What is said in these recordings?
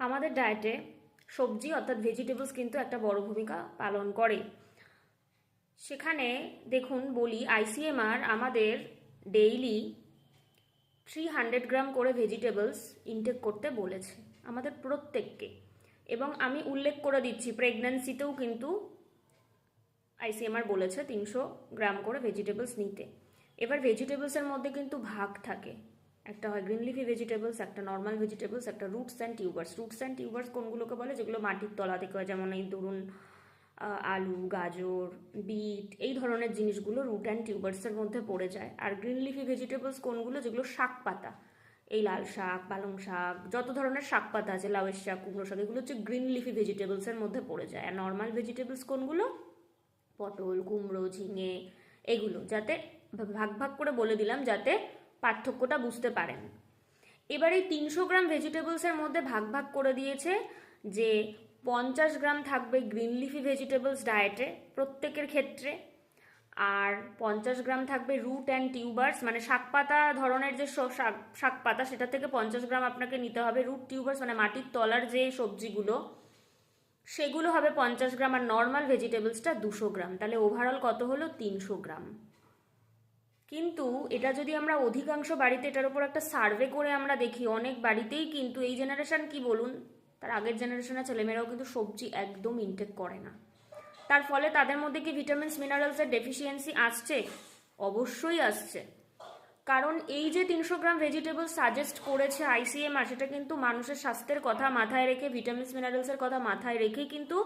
আমাদের ডায়েটে সবজি অর্থাৎ ভেজিটেবলস কিন্তু একটা বড় ভূমিকা পালন করে। সেখানে দেখুন, বলি আইসিএমআর আমাদের ডেইলি থ্রি হান্ড্রেড গ্রাম করে ভেজিটেবলস ইনটেক করতে বলেছে আমাদের প্রত্যেককে। এবং আমি উল্লেখ করে দিচ্ছি প্রেগন্যান্সিতেও কিন্তু আইসিএমআর বলেছে তিনশো গ্রাম করে ভেজিটেবলস নিতে। এবার ভেজিটেবলসের মধ্যে কিন্তু ভাগ থাকে। একটা হয় গ্রিন লিফি ভেজিটেবলস একটা নর্মাল ভেজিটেবলস একটা roots and tubers roots and tubers কোনগুলোকে বলে? যেগুলো মাটির তলা থেকে হয় যেমন এই ধরুন আলু, গাজর, বিট, এই ধরনের জিনিসগুলো রুট অ্যান্ড টিউবার্সের মধ্যে পড়ে যায়। আর গ্রিন লিফি ভেজিটেবলস কোনগুলো? যেগুলো শাক পাতা। এই লাল শাক, পালং শাক, যত ধরনের শাক পাতা আছে, লাউয়ের শাক কুমড়ো শাক, এগুলো হচ্ছে গ্রিন লিফি ভেজিটেবলসের মধ্যে পড়ে যায়। আর নর্মাল ভেজিটেবলস কোনগুলো? পটল, কুমড়ো, ঝিঙে, এগুলো। যাতে, ভাগ ভাগ করে বলে দিলাম, যাতে পার্থক্যটা বুঝতে পারেন। এবার এই তিনশো গ্রাম ভেজিটেবলসের মধ্যে ভাগ ভাগ করে দিয়েছে যে পঞ্চাশ গ্রাম থাকবে গ্রিন লিফি ভেজিটেবলস ডায়েটে প্রত্যেকের ক্ষেত্রে, আর পঞ্চাশ গ্রাম থাকবে রুট অ্যান্ড টিউবার্স মানে শাক পাতা ধরনের যে শাক শাক পাতা, সেটা থেকে পঞ্চাশ গ্রাম আপনাকে নিতে হবে রুট টিউবার্স মানে মাটির তলার যে সবজিগুলো, সেগুলো হবে পঞ্চাশ গ্রাম, আর নর্মাল ভেজিটেবলসটা দুশো গ্রাম। তাহলে ওভারঅল কত হলো? তিনশো গ্রাম। কিন্তু এটা যদি আমরা অধিকাংশ বাড়িতে এটার উপর একটা সার্ভে করে আমরা দেখি, অনেক বাড়িতেই কিন্তু এই জেনারেশন কি বলুন? তার আগের জেনারেশনের ছেলেমেয়েরাও কিন্তু সবজি একদম ইনটেক করে না। তার ফলে তাদের মধ্যে কি ভিটামিনস মিনারেলসের ডেফিসিয়েন্সি আসছে? অবশ্যই আসছে। কারণ এই যে তিনশো গ্রাম ভেজিটেবল সাজেস্ট করেছে আইসিএমআর সেটা কিন্তু মানুষের স্বাস্থ্যের কথা মাথায় রেখে ভিটামিনস মিনারেলসের কথা মাথায় রেখেই কিন্তু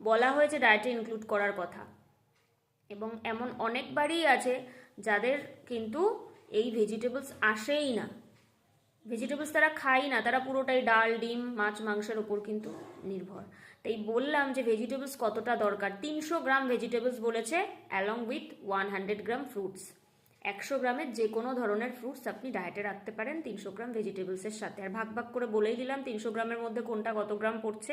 বলা হয়েছে ডায়েটে ইনক্লুড করার কথা। এবং এমন অনেক বাড়ি আছে যাদের কিন্তু এই ভেজিটেবলস আসেই না। ভেজিটেবলস তারা খায় না, তারা পুরোটাই ডাল, ডিম, মাছ, মাংসের ওপর কিন্তু নির্ভর। তাই বললাম যে ভেজিটেবলস কতটা দরকার? তিনশো গ্রাম ভেজিটেবলস বলেছে along with one hundred gram fruits একশো গ্রামের যে কোনো ধরনের ফ্রুটস আপনি ডায়েটে রাখতে পারেন তিনশো গ্রাম ভেজিটেবলসের সাথে। আর ভাগ ভাগ করে বলেই দিলাম, তিনশো গ্রামের মধ্যে কোনটা কত গ্রাম পড়ছে?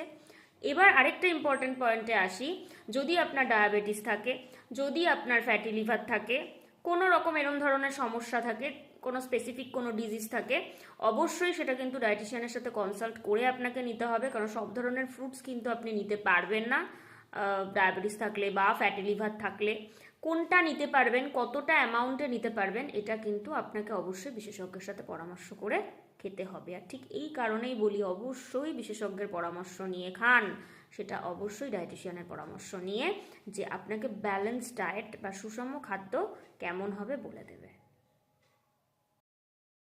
এবার আরেকটা ইম্পর্টেন্ট পয়েন্টে আসি। যদি আপনার ডায়াবেটিস থাকে, যদি আপনার ফ্যাটি লিভার থাকে, কোনো রকম এরম ধরনের সমস্যা থাকে, কোনো স্পেসিফিক কোনো ডিজিজ থাকে, অবশ্যই সেটা কিন্তু ডায়েটিশিয়ানের সাথে কনসাল্ট করে আপনাকে নিতে হবে, কারণ সব ধরনের ফ্রুটস কিন্তু আপনি নিতে পারবেন না ডায়াবেটিস থাকলে বা ফ্যাটি লিভার থাকলে। কোনটা নিতে পারবেন, কতটা অ্যামাউন্টে নিতে পারবেন, এটা কিন্তু আপনাকে অবশ্যই বিশেষজ্ঞের সাথে পরামর্শ করে খেতে হবে। আর ঠিক এই কারণেই বলি অবশ্যই বিশেষজ্ঞের পরামর্শ নিয়ে খান। সেটা অবশ্যই ডায়েটিশিয়ানের পরামর্শ নিয়ে যে আপনাকে ব্যালেন্স ডায়েট বা সুষম খাদ্য কেমন হবে বলে দেবে।